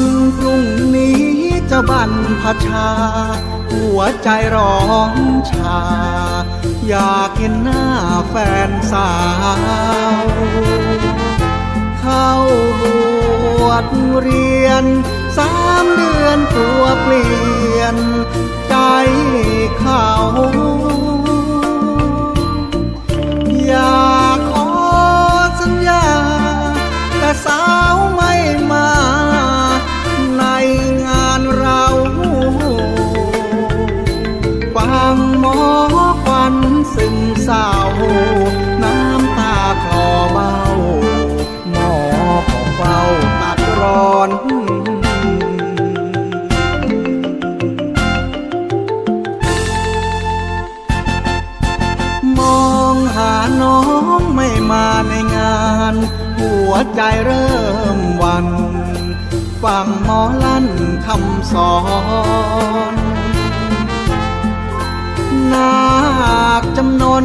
วันพรุ่งนี้จะบรรพชา หัวใจร้องชา อยากเห็นหน้าแฟนสาว เข้าบวชเรียน สามเดือนกลัวเปลี่ยน ใจเขาังหมอควันซึมเศร้าน้ำตาคลอเบาหมอขอเฝ้าตัดร้อนมองหาน้องไม่มาในงาน หัวใจเริ่มวัน ฟังหมอลั่นคำสอน นาคจำนน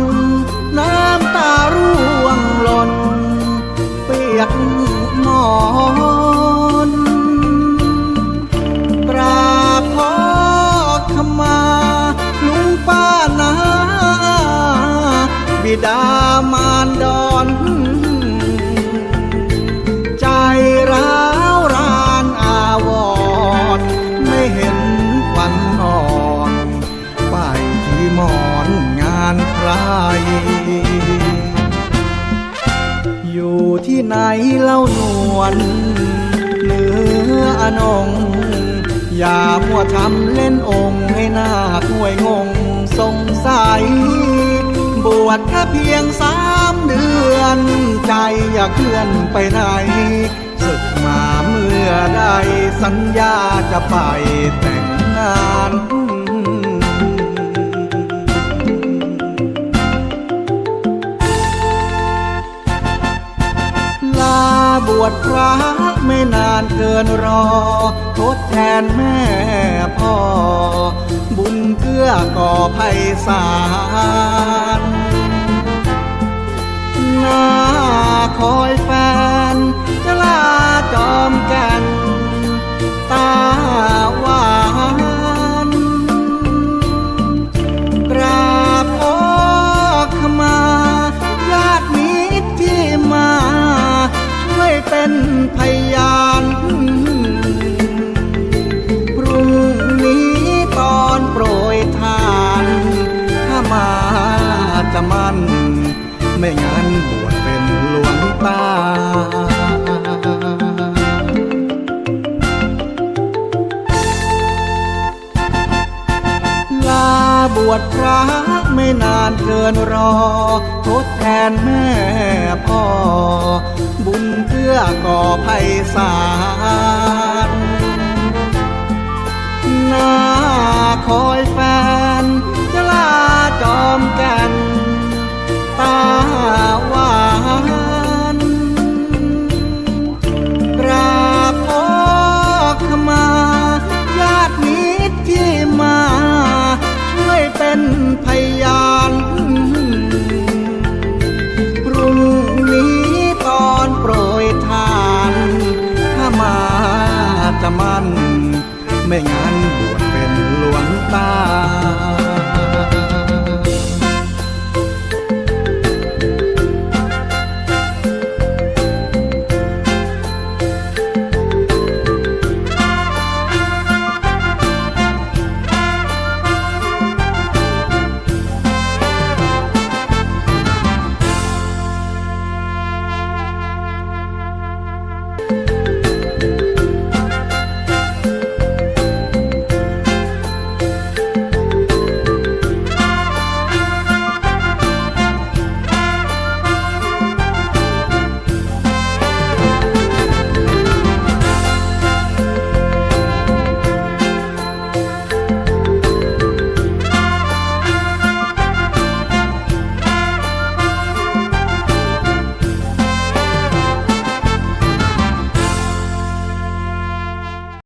น้ำตาร่วงหล่นเปียกหมอนกราบขอขมาลุงป้านาบิดา อยู่ที่ไหนเล่านวลเหนืออนง อย่ามัวทำเล่นองค์ให้หน้าห่วยงงสงสัย บวชแค่เพียงสามเดือน ใจอย่าเคลื่อนไปไหนศึกมาเมื่อใดสัญญาจะไปแต่งงาน วชพระไม่นานเกินรอ ทดแทนแม่พ่อ บุญเกื้อก่อไพศาล ไม่งั้นบวชเป็นหลวงตา ลาบวชพระไม่นานเกินรอ ทดแทนแม่พ่อ บุญเพื่อก่อไพศาลนาคอยแฟ เป็